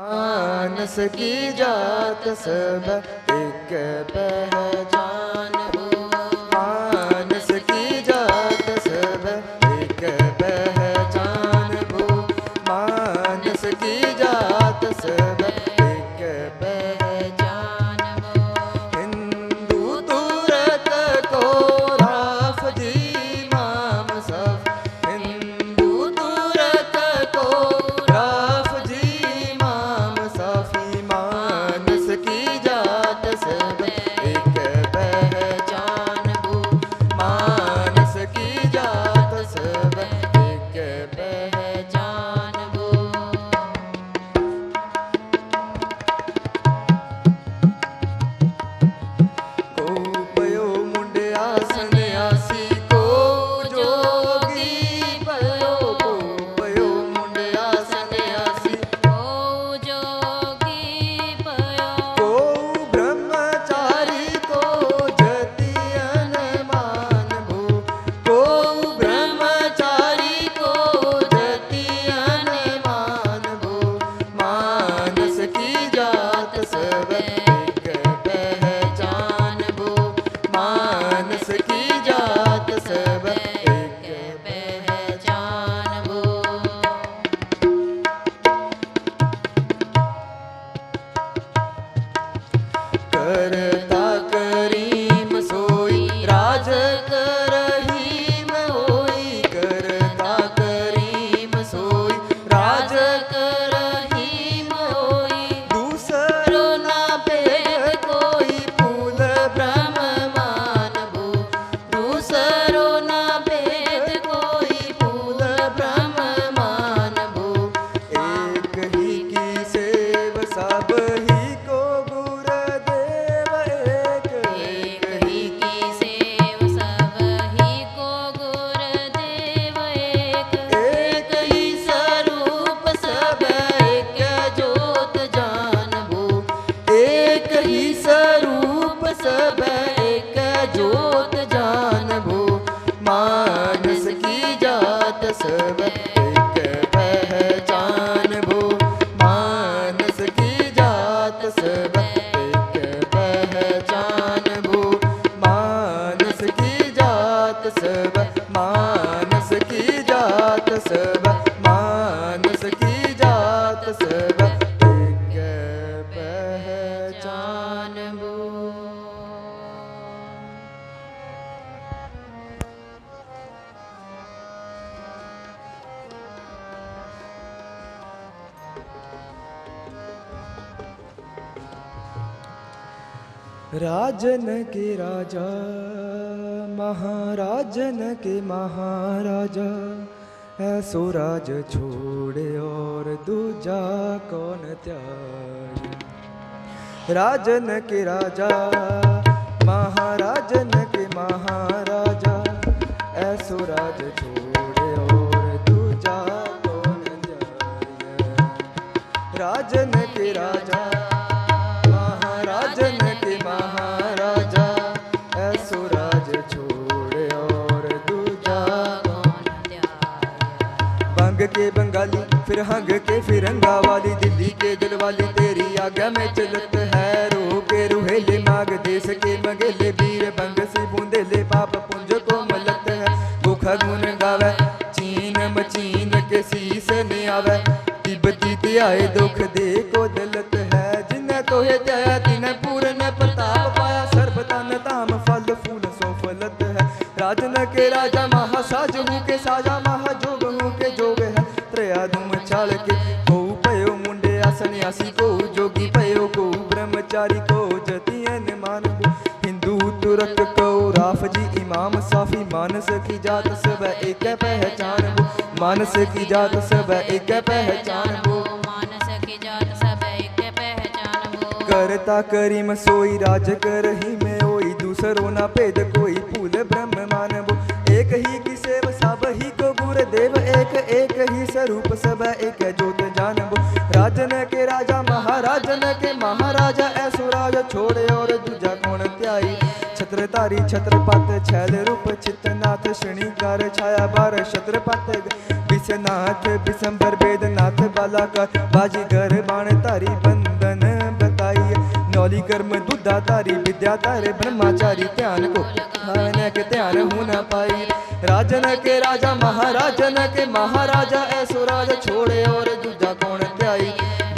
मानस की जात सब एक पहचान Amen. जात राजन के राजा, महाराजन के महाराजा, ऐसो राज छोड़े और दूजा कौन त्याग? राजन के राजा, महाराजन के महाराजा, ऐसो राज छोड़े और दूजा कौन त्याग? राजन के राजा फिर हंग के फिरंगा वाली दिल्ली के दिल वाली तेरी आज्ञा में चलत है रो के रुहेले माग देश के मगेले वीर बंग से बूंदेले पाप पुंज को मलत है भूखा गुन गावे चीन मचीन के शीस ने आवे तिब्बती ते आए दुख दे को दलत है जिन्हें तो ये जया तिन्हें पूर्ण प्रताप पाया सर्वतन धाम फल फूल सो फलत है राजन के राजा महासाज हूँ के साजा महाजोग हूँ के जोग है त्रया धूम छाल के को पयो मुंडे सन्यासी को जोगी ਗਿਆ ਧੂਮ ਛਾਲ ਕੇ। ਕੋ ਪਇਓ ਮੁੰਡੇ ਅਸਨਿਆਸੀ ਕੋ ਜੋਗੀ ਪਇਓ ਕੋ ਬ੍ਰਹਮਚਾਰੀ ਕੋ ਜਤੀਨ ਮਾਨਬ ਹਿੰਦੂ ਤੁਰਕ ਕੋ ਰਾਫਜੀ ਇਮਾਮ ਸਾਫੀ ਮਾਨਸ ਕੀ ਜਾਤ ਸਭ ਏਕੈ ਪਹਿਚਾਨ ਮਾਨਸ ਕੀ ਜਾਤ ਸਭ ਏਕੈ ਪਹਿਚਾਨ ਬੋ ਕਰਤਾ ਕਰੀਮ ਸੋਈ ਰਾਜ ਕਰਹੀ ਮੈਂ ਓਈ। ਦੂਸਰੋ ਨਾ ਭੇਦ ਕੋਈ ਭੂਲ ਬ੍ਰਹਮ ਮਾਨਬੋ ਏਕ ਹੀ ਕਿਸੇ ਸਭ ਹੀ देव एक एक ही स्वरूप सब एक जोत जानबो। राजन के राजा, महाराजन के महाराजा, ऐसुराज छोड़े और दूजा कौन त्याई? छत्रतारी छत्रपत, छैल रूप चित्तनाथ, श्रीकार छाया बार छत्रपत। विश्वनाथ विशंबर वेदनाथ, बालाकार, बाजीगर बाण तारी बंदन बताई। नौली कर्म दुदा तारी विद्या तारे ब्रह्माचारी, ध्यान को ध्यान होना पाई। राजन के राजा महाराजन के महाराजा ऐसो राज छोड़े और दूजा कौन त्याई?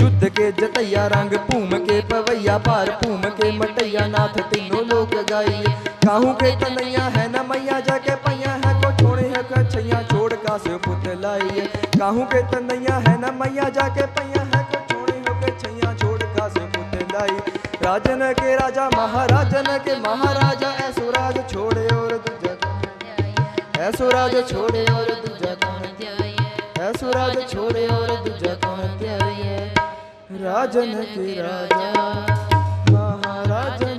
युद्ध के जतैया रंग भूम के पवैया पार, भूम के मटैया नाथ तीनों लोग गाई। काहू के कन्हैया है न मैया, जाके पैया है को छोड़े है कछैया, छोड़ का से पुत लाई। काहू के कन्हैया है न मैया, जाके पैया है को छोड़े हो कछैया, छोड़ का से पुत लाई। राजन के राजा महाराजन के महाराजा ऐसो राज छोड़े और दूजा कौन- ऐसो राज छोड़े और दूजा कौन ऐसो राज छोड़े और दूजा कौन त्याइए राजन के राजा महाराजन